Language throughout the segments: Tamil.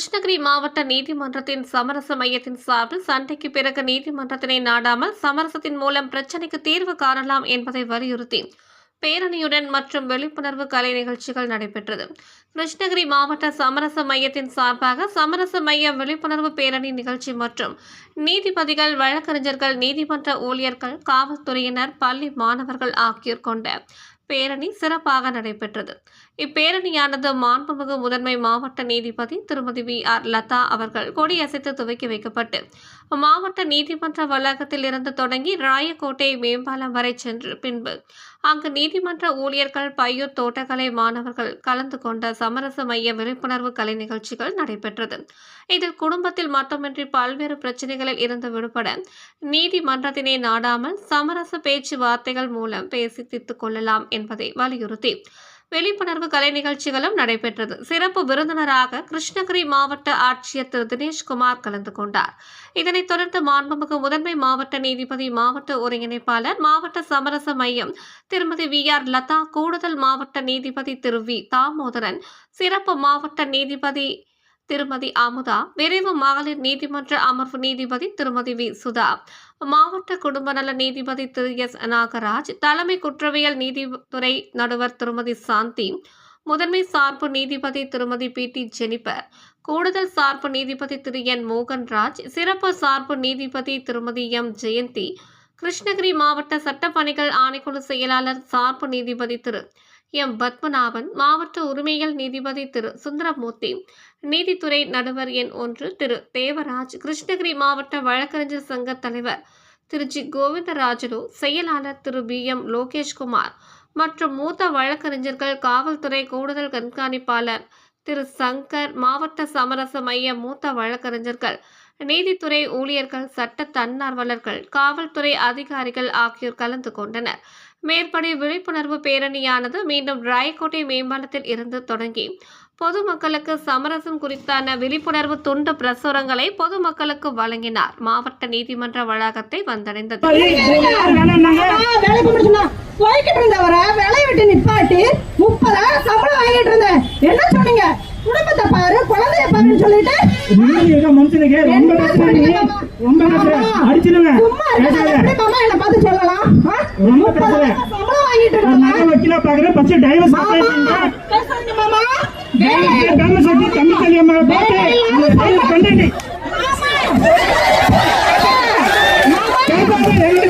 கிருஷ்ணகிரி மாவட்ட நீதிமன்றத்தின் சமரச மையத்தின் சார்பில் சண்டைக்கு பிறகு நீதிமன்றத்தினை நாடாமல் சமரசத்தின் மூலம் பிரச்சினைக்கு தீர்வு காணலாம் என்பதை வலியுறுத்தி பேரணியுடன் மற்றும் விழிப்புணர்வு கலை நிகழ்ச்சிகள் நடைபெற்றது. கிருஷ்ணகிரி மாவட்ட சமரச மையத்தின் சார்பாக சமரச மைய விழிப்புணர்வு பேரணி நிகழ்ச்சி மற்றும் நீதிபதிகள் வழக்கறிஞர்கள் நீதிமன்ற ஊழியர்கள் காவல்துறையினர் பள்ளி மாணவர்கள் ஆகியோர் கொண்ட பேரணி சிறப்பாக நடைபெற்றது. இப்பேரணியானது மாண்புமிகு முதன்மை மாவட்ட நீதிபதி திருமதி வி. ஆர். லதா அவர்கள் கொடியசைத்து துவக்கி வைக்கப்பட்டு மாவட்ட நீதிமன்ற வளாகத்தில் இருந்து தொடங்கி ராயக்கோட்டை மேம்பாலம் வரை சென்று பின்பு அங்கு நீதிமன்ற ஊழியர்கள் பையூர் தோட்டக்கலை மாணவர்கள் கலந்து கொண்ட சமரச மைய விழிப்புணர்வு கலை நிகழ்ச்சிகள் நடைபெற்றது. இதில் குடும்பத்தில் மட்டுமின்றி பல்வேறு பிரச்சனைகளில் இருந்து விடுபட நீதிமன்றத்தினை நாடாமல் சமரச பேச்சுவார்த்தைகள் மூலம் பேசி தீர்த்து கொள்ளலாம் என்பதை வலியுறுத்தி விழிப்புணர்வு கலை நிகழ்ச்சிகளும் நடைபெற்றது. சிறப்பு விருந்தினராக கிருஷ்ணகிரி மாவட்ட ஆட்சியர் திரு. தினேஷ்குமார் கலந்து கொண்டார். இதனைத் தொடர்ந்து மாண்புமிகு முதன்மை மாவட்ட நீதிபதி மாவட்ட ஒருங்கிணைப்பாளர் மாவட்ட சமரச மையம் திருமதி வி. ஆர். லதா கூடுதல் மாவட்ட நீதிபதி திரு. வி. தாமோதரன் சிறப்பு மாவட்ட நீதிபதி திருமதி அமுதா விரைவு மகளிர் நீதிமன்ற அமர்வு நீதிபதி திருமதி வி. சுதா மாவட்ட குடும்ப நல நீதிபதி திரு. எஸ். நாகராஜ் தலைமை குற்றவியல் நீதித்துறை நடுவர் திருமதி சாந்தி முதன்மை சார்பு நீதிபதி திருமதி பி. டி. ஜெனிபர் கூடுதல் சார்பு நீதிபதி திரு. என். மோகன்ராஜ் சிறப்பு சார்பு நீதிபதி திருமதி எம். ஜெயந்தி கிருஷ்ணகிரி மாவட்ட சட்டப்பணிகள் ஆணைக்குழு செயலாளர் சார்பு நீதிபதி திரு. எம். பத்மநாபன் மாவட்ட உரிமைகள் நீதிபதி திரு. சுந்தரமூர்த்தி நீதித்துறை நடுவர் எண் ஒன்று திரு. தேவராஜ் கிருஷ்ணகிரி மாவட்ட வழக்கறிஞர் சங்க தலைவர் திரு. ஜி. கோவிந்தராஜலு செயலாளர் திரு. பி. எம். லோகேஷ்குமார் மற்றும் மூத்த வழக்கறிஞர்கள் காவல்துறை கூடுதல் கண்காணிப்பாளர் திரு. சங்கர் மாவட்ட சமரச மைய மூத்த வழக்கறிஞர்கள் நீதித்துறை ஊழியர்கள் சட்ட தன்னார்வலர்கள் காவல்துறை அதிகாரிகள் ஆகியோர் கலந்து கொண்டனர். மேற்படி விழிப்புணர்வு பேரணியானது மீண்டும் ராயக்கோட்டை மேம்பாலத்தில் இருந்து தொடங்கி பொதுமக்களுக்கு சமரசம் குறித்தான விழிப்புணர்வு துண்டு பிரசுரங்களை பொதுமக்களுக்கு வழங்கினார். மாவட்ட நீதிமன்ற வளாகத்தை வந்தடைந்தது. வேலைக்கு முடிச்சுனா போய்கிட்டு இருந்தவரை வேலையை விட்டு நிப்பாட்டி முப்பதாயிரம் சம்பளம் வாங்கிட்டு இருந்தேன். என்ன சொன்னீங்க? குடும்பத்தை பாரு குழந்தைய பாருன்னு சொல்லிட்டு இருக்க. மனுஷனுக்கு ரொம்ப நீ. ரொம்ப மாமா என்ன பார்த்து சொல்லலாம்? ரொம்ப ஒரு நல்ல வக்கீலா பாக்குறேன் ஃபர்ஸ்ட் டைவர்ஸ் அப்ளை பேசுறீங்க கல்யாணமா பார்த்து டைவர்ஸ் பண்ணிட்டு. பேசாத ரெண்டு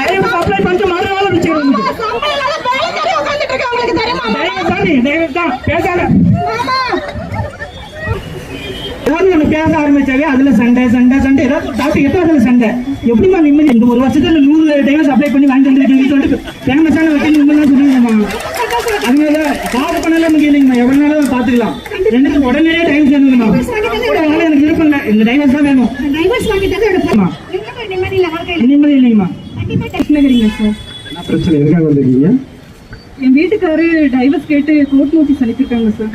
டைவர்ஸ் அப்ளை பண்ணிட்டு வச்சுக்கிறேன் டைவர்ஸ் தான். பேச ஆரம்பிச்சாவே அதுல சண்டை சண்டை சண்டை. ஏதாவது டாபிக் எத்தனை அதுல சண்டை. எப்படிமா நிம்மதி? இந்த ஒரு வருஷத்துல நூறு டைவர்ஸ் அப்ளை பண்ணி வாங்கி வந்துருக்கீங்கன்னு சொல்லிட்டு ஃபேமஸான வக்கீல் நிம்மதி சொல்லுங்கம்மா. அதனால கால் பண்ணல முடியலைங்கம்மா எவ்வளவு நாளும் பாத்துக்கலாம். ரெண்டுக்கும் உடனே டைம் சேருங்கம்மா அதனால எனக்கு விருப்பம் இல்லை. இந்த டைவர்ஸ் தான் வேணும். நிம்மதி இல்லைங்கம்மா. கிருஷ்ணகிரிங்க சார் என்ன பிரச்சனை? எதுக்காக வந்திருக்கீங்க? என் வீட்டுக்காரு டைவர்ஸ் கேட்டு கோர்ட் நோட்டீஸ் அனுப்பியிருக்காங்க சார்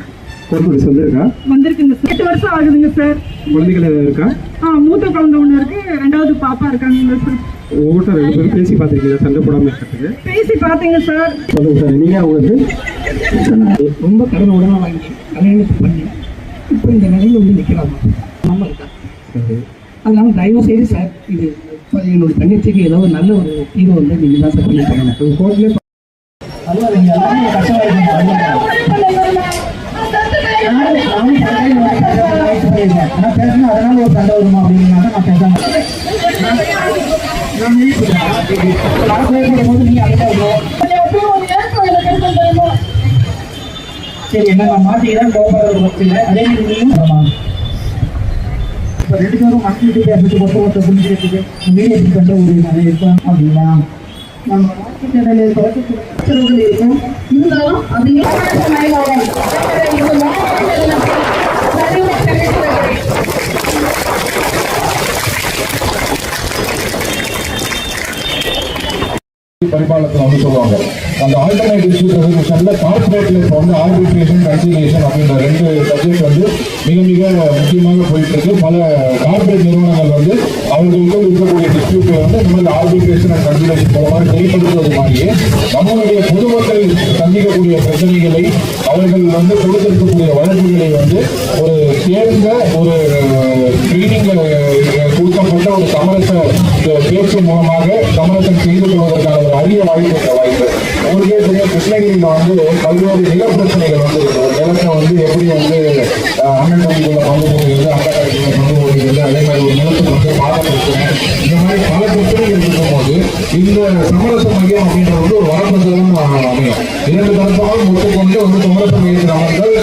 கோர்ட் வந்திருக்கா வந்திருக்குங்க சார். எட்டு வருஷம் ஆகுதுங்க சார். குழந்தைகள் இருக்கா? ஆ மூத்த குழந்தை ஒன்று இருக்கு. ரெண்டாவது பாப்பா இருக்காங்க சார். உங்கள்கிட்ட ரெண்டு பேரும் பேசி பார்த்துருக்கீங்க சண்டை போடாம இருக்கிறதுக்கு? பேசி பார்த்தீங்க சார். சொல்லுங்க சார் நீங்க உங்களுக்கு? ரொம்ப கடன் உடனே வாங்கி கல்யாணம் பண்ணி இப்போ இந்த நிலையில வந்து நிற்கலாமா அம்மா இருக்கா? அதனால தயவு செய்து சார் இது இப்ப என்னோட தங்கச்சிக்கு ஏதோ ஒரு நல்ல ஒரு தீர்வு வந்து நீங்க தான் சார் பண்ணி கோர்ட்லேயே நானும் அதனால ஒரு சண்டை வருமா அப்படிங்கிறனால நான் பேச சரி என்ன நான் மாட்டிக்கிறேன் கோபால அதே மாதிரி நீயும் ஆமா. ரெண்டு பேரும் மனசுட்டு பேசிட்டு ஒருத்த ஒருத்த புரிஞ்சுக்கிறதுக்கு மீடியேட் ஒரு நிறைய இருக்கும் அப்படின்னா நம்ம வாழ்க்கையில் இருக்கும் இருந்தாலும் அது சொல்லுவாங்க. அந்த ஆல்டர்னேட்டிவ் இஷ்யூஸ் ரெசல்யூஷன்ல கார்பரேட்ல இப்போ வந்து ஆர்பிட்ரேஷன் கன்சிலியேஷன் அப்படின்ற ரெண்டு சப்ஜெக்ட் வந்து மிக மிக முக்கியமாக போயிட்டு இருக்கு பல கார்பரேட் நிறுவனங்கள் வந்து அவர்களுக்கு இருக்கக்கூடிய டிஸ்பியூட்டை வந்து இந்த மாதிரி ஆர்பிட்ரேஷன் அண்ட் கன்சிலேஷன் போல செயல்படுத்துவது மாதிரியே நம்மளுடைய பொதுமக்கள் சந்திக்கக்கூடிய பிரச்சனைகளை அவர்கள் வந்து கொடுத்திருக்கக்கூடிய வழக்குகளை வந்து ஒரு சேர்ந்த ஒரு ட்ரைனிங் கொடுக்கப்பட்ட ஒரு சமரச அஹ், பேச்சு மூலமாக சமரசம் செய்து கொள்வதற்கான ஒரு அரிய வாய்ப்பு வாய்ப்பு. உங்களுக்கே தெரியும் கிருஷ்ணகிரியில் வந்து பல்வேறு நில பிரச்சனைகள் வந்து நிலத்தை வந்து எப்படி வந்து அண்ணன் தம்பிக்குள்ள பங்கு போடுகிறது அக்கா தம்பிக்குள்ள பங்கு போடுகிறது அதே மாதிரி ஒரு நிலத்துக்கு வந்து பாத பிரச்சனை இந்த மாதிரி பல பிரச்சனைகள் இருக்கும்போது இந்த சமரச மையம் அப்படின்றது வந்து ஒரு வரப்பிரசாதம் அமையும். இரண்டு தரப்பாலும் ஒத்துக்கொண்டு வந்து சமரச மையத்தில் அமர்ந்தால்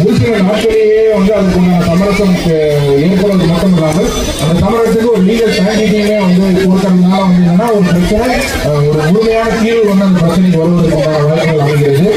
ஒரு சில நாட்களிலேயே வந்து அதுக்குண்டான சமரசம் ஏற்படுறது ஏற்படுவது மட்டும் இல்லாமல் அந்த சமரசத்துக்கு ஒரு லீகல் ஸ்டாண்டிங்குமே வந்து கொடுக்கறதுனால வந்து என்னன்னா ஒரு பிரச்சனை ஒரு முழுமையான தீர்வு வந்து அந்த பிரச்சனைக்கு வருவதற்கான வழக்குகள் அமைகிறது.